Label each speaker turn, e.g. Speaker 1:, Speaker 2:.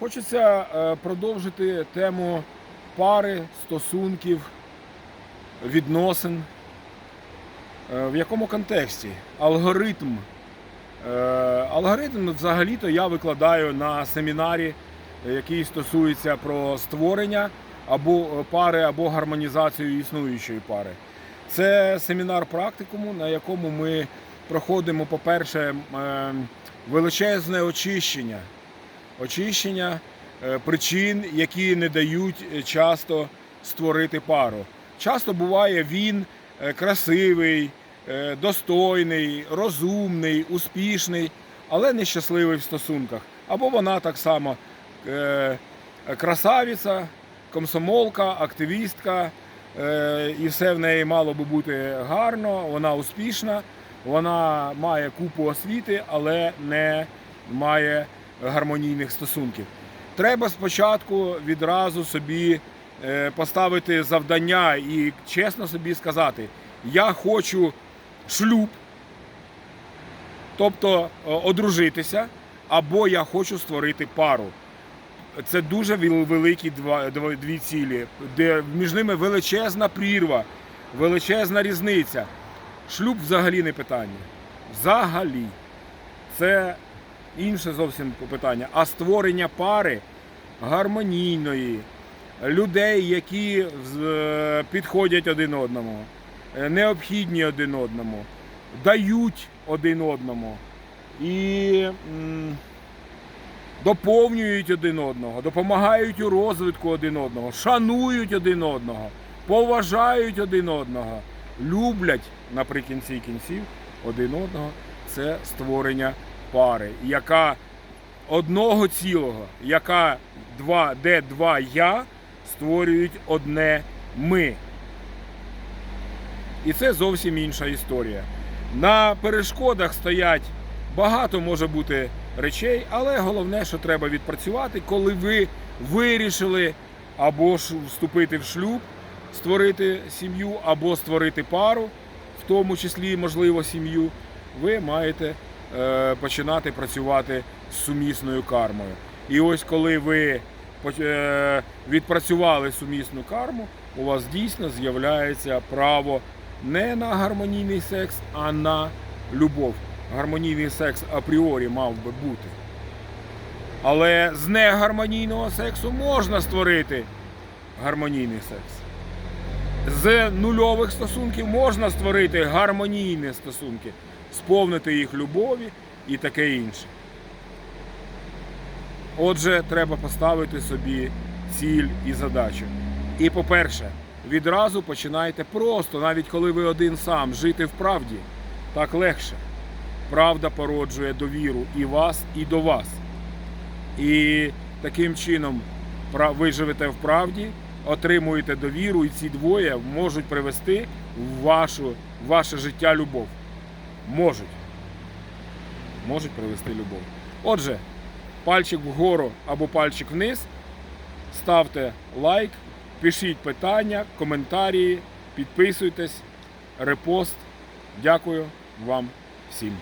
Speaker 1: Хочеться е, продовжити тему пари, стосунків, відносин. Е, В якому контексті? Алгоритм. Е, Алгоритм взагалі-то я викладаю на семінарі, який стосується про створення або пари, або гармонізацію існуючої пари. Це семінар практикуму, на якому ми проходимо, по-перше, величезне очищення. Очищення е, причин, які не дають е, часто створити пару. Часто буває він е, красивий, достойний, розумний, успішний, але нещасливий в стосунках. Або вона так само красавиця, комсомолка, активістка, і все в неї мало би бути гарно, вона успішна, вона має купу освіти, але не має гармонійних стосунків. Треба спочатку відразу собі е, поставити завдання і чесно собі сказати: я хочу шлюб, тобто е, одружитися, або я хочу створити пару. Це дуже великі дві цілі, де між ними величезна прірва, величезна різниця. Шлюб взагалі не питання. Взагалі. Це інше зовсім питання. А створення пари гармонійної, людей, які підходять один одному, е, необхідні один одному, дають один одному і доповнюють один одного, допомагають у розвитку один одного, шанують один одного, поважають один одного, люблять наприкінці кінців один одного. Це створення пари, яка одного цілого, яка два, де два я створюють одне ми. І це зовсім інша історія. На перешкодах стоять багато може бути речей, але головне, що треба відпрацювати, коли ви вирішили або ж вступити в шлюб, створити сім'ю, або створити пару, в тому числі, можливо, сім'ю, ви маєте починати працювати з сумісною кармою. І ось коли ви е, відпрацювали сумісну карму, у вас дійсно з'являється право не на гармонійний секс, а на любов. Гармонійний секс апріорі мав би бути. Але з негармонійного сексу можна створити гармонійний секс. З нульових стосунків можна створити гармонійні стосунки, сповнити їх любові і таке інше. Отже, треба поставити собі ціль і задачу. І по-перше, відразу починайте просто, навіть коли ви один сам, жити в правді. Так легше. Правда породжує довіру і вас, і до вас. І таким чином ви живете в правді, отримуєте довіру, і ці двоє можуть привести в, вашу, ваше життя любов. Можуть. Можуть привести любов. Отже, пальчик вгору або пальчик вниз. Ставте лайк, пишіть питання, коментарі, підписуйтесь, репост. Дякую вам всім.